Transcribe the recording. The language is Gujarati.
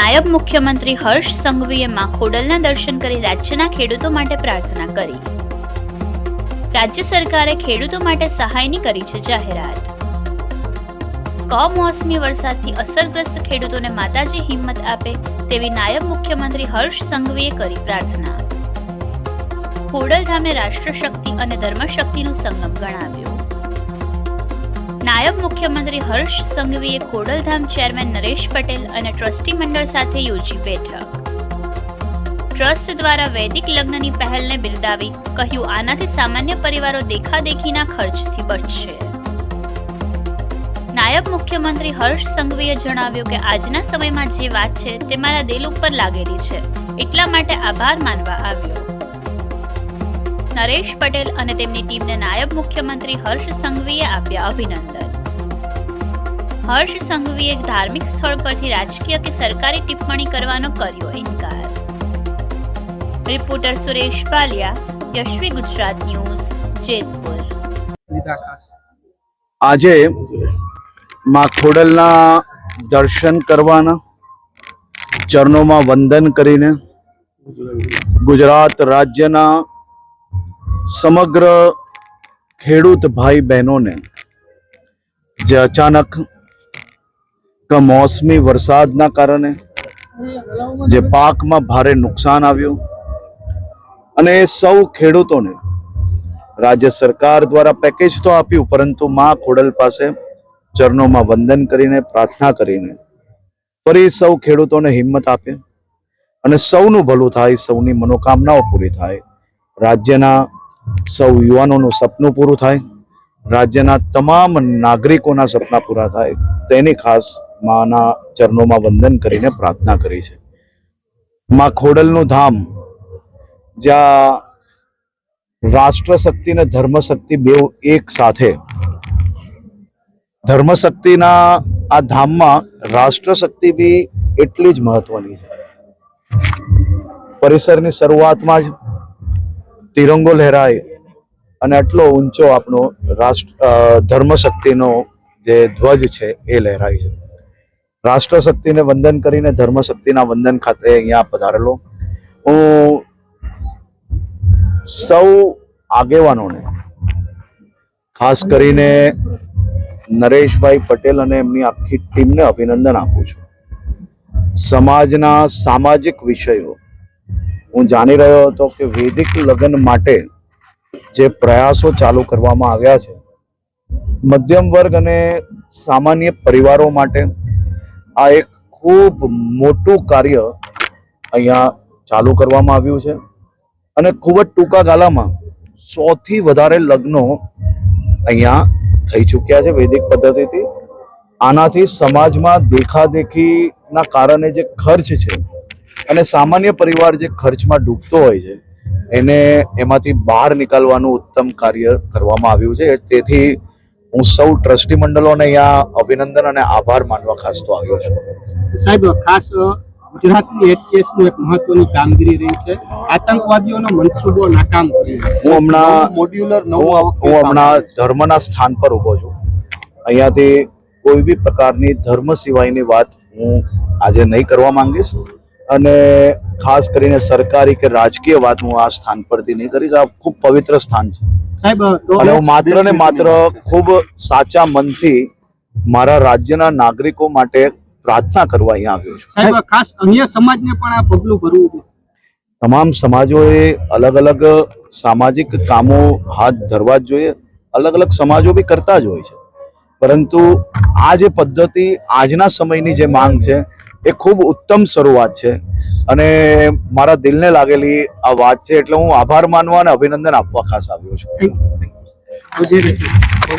નાયબ મુખ્યમંત્રી હર્ષ સંઘવીએ માં ખોડલના દર્શન કરી રાજ્યના ખેડૂતો માટે પ્રાર્થના કરી. રાજ્ય સરકારે ખેડૂતો માટે સહાયની કરી છે જાહેરાત. કમોસમી વરસાદથી અસરગ્રસ્ત ખેડૂતોને માતાજી હિંમત આપે તેવી નાયબ મુખ્યમંત્રી હર્ષ સંઘવીએ કરી પ્રાર્થના. ખોડલધામે રાષ્ટ્રશક્તિ અને ધર્મશક્તિનું સંગમ ગણાવ્યું. નાયબ મુખ્યમંત્રી હર્ષ સંઘવીએ ખોડલધામ ચેરમેન નરેશ પટેલ અને ટ્રસ્ટી મંડળ સાથે યોજી બેઠક. ટ્રસ્ટ દ્વારા વૈદિક લગ્નની પહેલને બિરદાવી કહ્યું, આનાથી સામાન્ય પરિવારો દેખાદેખીના ખર્ચથી બચશે. નાયબ મુખ્યમંત્રી હર્ષ સંઘવીએ જણાવ્યું કે, આજના સમયમાં જે વાત છે તે મારા દિલ ઉપર લાગેલી છે. એટલા માટે આભાર માનવા આવ્યો. નરેશ પટેલ અને તેમની ટીમને નાયબ મુખ્યમંત્રી હર્ષ સંઘવીએ આપ્યા અભિનંદન. હર્ષ સંઘવીએ ધાર્મિક સ્થળ પરથી રાજકીય કે સરકારી ટિપ્પણી કરવાનો કર્યો ઇનકાર. Reporter Suresh Paliya Yashvi Gujarat news Jetpur. આજે માં ખોડલના દર્શન કરવાના ચરણોમાં વંદન કરીને ગુજરાત રાજ્યના સમગ્ર ખેડૂત ભાઈ બહેનોને જે અચાનક કમોસમી વરસાદના કારણે જે પાકમાં ભારે નુકસાન આવ્યું અને એ સૌ ખેડૂતોને રાજ્ય સરકાર દ્વારા પેકેજ તો આપ્યું, પરંતુ મા ખોડલ પાસે ચરણોમાં વંદન કરીને, પ્રાર્થના કરીને ફરી સૌ ખેડૂતોને હિંમત આપે અને સૌનું ભલું થાય, સૌની મનોકામનાઓ પૂરી થાય. રાજ્યના સૌ યુવાનોનું સપનું પૂરું થાય. રાજ્યના તમામ નાગરિકોના સપના પૂરા થાય. તેની ખાસ માના ચરણોમાં વંદન કરીને પ્રાર્થના કરી છે. માં ખોડલનું ધામ, જ્યાં રાષ્ટ્ર શક્તિ અને ધર્મ શક્તિ બેઉ એક સાથે. ધર્મ શક્તિના આ ધામમાં રાષ્ટ્રશક્તિ બી એટલી જ મહત્વની છે. પરિસરની શરૂઆતમાં જ તિરંગો લહેરાય અને આટલો ઊંચો આપણો રાષ્ટ્ર ધર્મ શક્તિનો જે ધ્વજ છે એ લહેરાય છે. રાષ્ટ્ર શક્તિને વંદન કરીને ધર્મ શક્તિના વંદન ખાતે અહીંયા પધારેલો. હું સૌ આગેવાનોને, ખાસ કરીને નરેશભાઈ પટેલ અને એમની આખી ટીમને અભિનંદન આપું છું. સમાજના સામાજિક વિષયો હું જાણી રહ્યો હતો કે વૈદિક લગ્ન માટે જે પ્રયાસો ચાલુ કરવામાં આવ્યા છે, મધ્યમ વર્ગ અને સામાન્ય પરિવારો માટે આ એક ખૂબ મોટું કાર્ય અહીંયા ચાલુ કરવામાં આવ્યું છે અને ખૂબ જ ટૂંકા ગાળામાં સૌથી વધારે લગ્નો અહીંયા થઈ ચૂક્યા છે વૈદિક પદ્ધતિથી. આનાથી સમાજમાં દેખાદેખીના કારણે જે ખર્ચ છે અને સામાન્ય પરિવાર જે ખર્ચમાં ડૂબતો હોય છે એને એમાંથી બહાર નીકાળવાનું ઉત્તમ કાર્ય કરવામાં આવ્યું છે. તેથી હું સૌ ટ્રસ્ટી મંડળોને અહીંયા અભિનંદન અને આભાર માનવા ખાસ તો આવ્યો છું. સાહેબ ખાસ ગુજરાતની એટીએસનું એક મહત્વની કામગીરી રહી છે. આતંકવાદીઓનો મનસૂબો નાકામ કર્યો હું હમણાં મોડ્યુલર નવો હું હમણાં ધર્મના સ્થાન પર ઊભો છું. અહીંયાથી કોઈ બી પ્રકારની ધર્મ સિવાયની વાત હું આજે નહીં કરવા માંગીશ. અને ખાસ કરીને સરકારી કે રાજકીય વાત હું આ સ્થાન પરથી નહીં કરીશ આ ખૂબ પવિત્ર સ્થાન છે. અને હું માત્ર ને માત્ર ખૂબ સાચા મનથી મારા રાજ્યના નાગરિકો માટે પ્રાર્થના કરવા અહીંયા આવ્યો છું. સાહેબ ખાસ અન્ય સમાજને પણ આ પગલું ભરવું તમામ સમાજોએ અલગ અલગ સામાજિક કામો હાથ ધરવા જ જોઈએ. અલગ અલગ સમાજો બી કરતા જ હોય છે. પરંતુ આ જે પદ્ધતિ આજના સમયની જે માંગ છે એ ખૂબ ઉત્તમ શરૂઆત છે. અને મારા દિલને લાગેલી આ વાત છે એટલે હું આભાર માનવા અને અભિનંદન આપવા ખાસ આવ્યો છું.